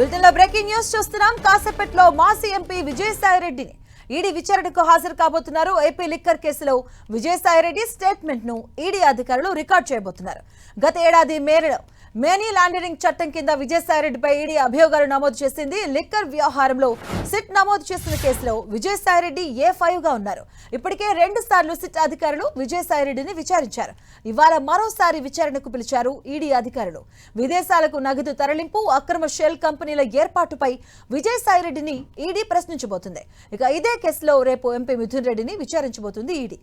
బులెటిన్లో breaking news చూస్తున్నాం. కాసేపట్లో మాజీ ఎంపీ విజయసాయి రెడ్డిని ఈడీ విచారణకు హాజరు కాబోతున్నారు. ఏపీ లిక్కర్ కేసులో విజయసాయి రెడ్డి స్టేట్మెంట్ను ఈడీ అధికారులు రికార్డ్ చేయబోతున్నారు. గత ఏడాది మేరలో మేనీ లాండరింగ్ చట్టం కింద విజయసాయిరెడ్డిపై ఈడీ అభియోగాలు నమోదు చేసింది. లిక్కర్ వ్యవహారంలో సిట్ నమోదు చేసిన కేసులో విజయసాయిరెడ్డి ఏ ఫైవ్గా ఉన్నారు. ఇప్పటికే రెండు సార్లు సిట్ అధికారులు విజయసాయిరెడ్డిని విచారించారు. ఇవాళ మరోసారి విచారణకు పిలిచారు ఈడీ అధికారులు. విదేశాలకు నగదు తరలింపు అక్రమ షెల్ కంపెనీల ఏర్పాటుపై విజయసాయిరెడ్డిని ఈడీ ప్రశ్నించబోతుంది. ఇక ఇదే కేసులో రేపు ఎంపీ మిథున్ రెడ్డిని విచారించబోతుంది ఈడీ.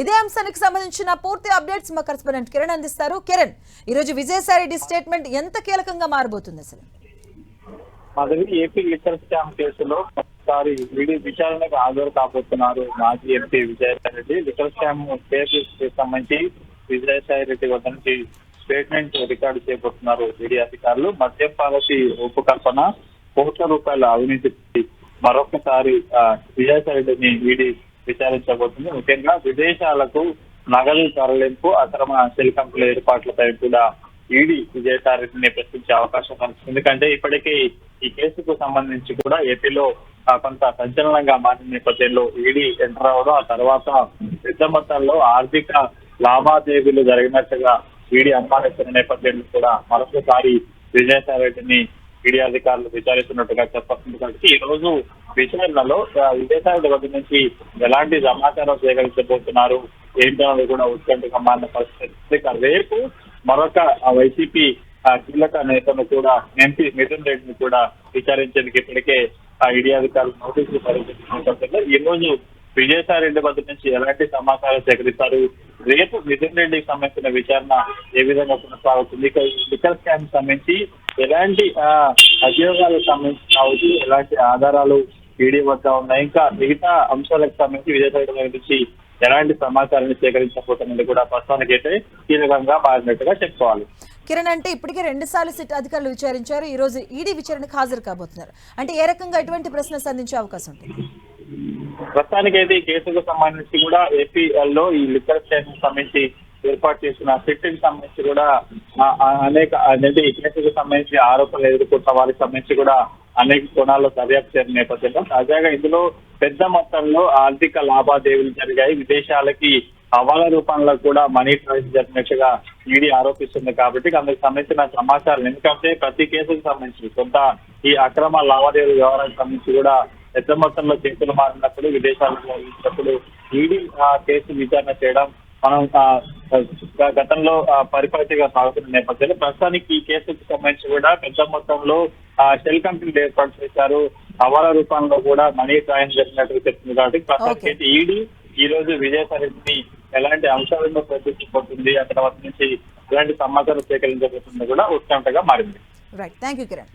ఇదే అంశానికి సంబంధించిన పూర్తి అప్డేట్స్ మా కరెస్పాండెంట్ కిరణ్ అందిస్తారు. కిరణ్ ఈ రోజు విజయసాయిరెడ్డి స్టేట్మెంట్ ఎంత కీలకంగా మారబోతుంది అసలు? మాధవి ఏపీ లిక్కర్ స్కామ్ కేసులో ఒకసారి ఈడీ విచారణకు హాజరు కాబోతున్నారు మాజీ MP Vijayasai Reddy liquor scam case సంబంధించి విజయసాయి రెడ్డి వద్ద నుంచి స్టేట్మెంట్ రికార్డు చేయబోతున్నారు ఈడీ అధికారులు. మద్యం పాలసీ రూపకల్పన కోట్ల రూపాయల అవినీతి మరొకసారి విజయసాయిని ఈడీ విచారించబోతుంది. ముఖ్యంగా విదేశాలకు నగదు తరలింపు అక్రమ సెల్ కంపెనీల ఏర్పాట్లపై కూడా ఈడీ విజయసాయిని ప్రశ్నించే అవకాశం కనిపిస్తుంది. ఎందుకంటే ఇప్పటికే ఈ కేసుకు సంబంధించి కూడా ఏపీలో కొంత సంచలనంగా మారిన నేపథ్యంలో ఈడీ ఎంటర్ అవడం ఆ తర్వాత పెద్ద మొత్తంలో ఆర్థిక లావాదేవీలు జరిగినట్టుగా ఈడీ అనుమానిస్తున్న నేపథ్యంలో కూడా మరొకసారి విజయసాయిరెడ్డిని ఈడీ అధికారులు విచారిస్తున్నట్టుగా చెప్పస్తుంది కాబట్టి ఈ రోజు విచారణలో ఆ, విజయసాయి వద్ద నుంచి ఎలాంటి సమాచారం సేకరించబోతున్నారు? ఏంటన్నది కూడా ఉత్కంఠగా మారిన పరిస్థితి రేపు మరొక ఆ, వైసీపీ ఆ, కీలక నేతను కూడా ఎంపీ మిథున్ రెడ్డిని కూడా విచారించేందుకు ఇప్పటికే ఆ ఈడీ అధికారులు నోటీసులు పరిస్థితున్న ఈ రోజు విజయసాయి రెడ్డి వద్ద నుంచి ఎలాంటి సమాచారం సేకరిస్తారు? రేపు మిథున్ రెడ్డి సంబంధించిన విచారణ ఏ విధంగా కొనసాగుతుంది? లిక్కర్ స్కామ్ సంబంధించి ఎలాంటి అభియోగాలకు సంబంధించి కావచ్చు ఎలాంటి ఆధారాలు ఈడీ వద్ద ఉన్నాయి? ఇంకా మిగతా అంశాలకు సంబంధించి విజయసాగర్ గురించి నుంచి ఎలాంటి సమాచారాన్ని సేకరించబోతున్నది కూడా ప్రస్తుతానికి అయితే కీలకంగా మారినట్టుగా చెప్పుకోవాలి. కిరణ్ అంటే ఇప్పటికే రెండు సార్లు సిట్ అధికారులు విచారించారు. ఈ రోజు ఈడీ విచారణకు హాజరు కాబోతున్నారు. అంటే ఏ రకంగా ఎటువంటి ప్రశ్న సంధించే అవకాశం ఉంటుంది? ప్రస్తుతానికి అయితే ఈ కేసుకు సంబంధించి కూడా ఏపీఎల్లో ఈ లిక్కర్ స్టేషన్ సంబంధించి ఏర్పాటు చేసిన సిట్కి సంబంధించి కూడా అనేక అనేది ఈ కేసుకు సంబంధించి ఆరోపణలు ఎదుర్కొంటున్న వారికి సంబంధించి కూడా అనేక కోణాల్లో దర్యాప్తు చేసిన నేపథ్యంలో తాజాగా ఇందులో పెద్ద మొత్తంలో ఆర్థిక లావాదేవీలు జరిగాయి. విదేశాలకి హవాల రూపంలో కూడా మనీ ట్రాన్స్ఫర్ జరిగినట్టుగా ఈడీ ఆరోపిస్తుంది కాబట్టి అందుకు సంబంధించిన సమాచారం. ఎందుకంటే ప్రతి కేసుకు సంబంధించి కొంత ఈ అక్రమ లావాదేవీల వ్యవహారానికి సంబంధించి కూడా పెద్ద మొత్తంలో కేసులు మారినప్పుడు విదేశాలకు వెళ్ళినప్పుడు ఈడీ ఆ కేసు విచారణ చేయడం మనం ఆ, గతంలో ఆ, పరిపాటిగా సాగుతున్న నేపథ్యంలో ప్రస్తుతానికి ఈ కేసుకు సంబంధించి కూడా పెద్ద మొత్తంలో ఆ, షెల్ కంపెనీలు ఏర్పాటు చేశారు. హవాలా రూపంలో కూడా మనీ ట్రాయన్ జరిగినట్టు చెప్తుంది కాబట్టి ప్రస్తుతానికి. అయితే ఈడీ ఈ రోజు విజయసాయిని ఎలాంటి అంశాలను ప్రశ్నించబోతుంది అక్కడ వద్ద నుంచి ఎలాంటి సమాచారం సేకరించబోతుంది కూడా ఉత్కంఠగా మారింది. Right thank you Kiran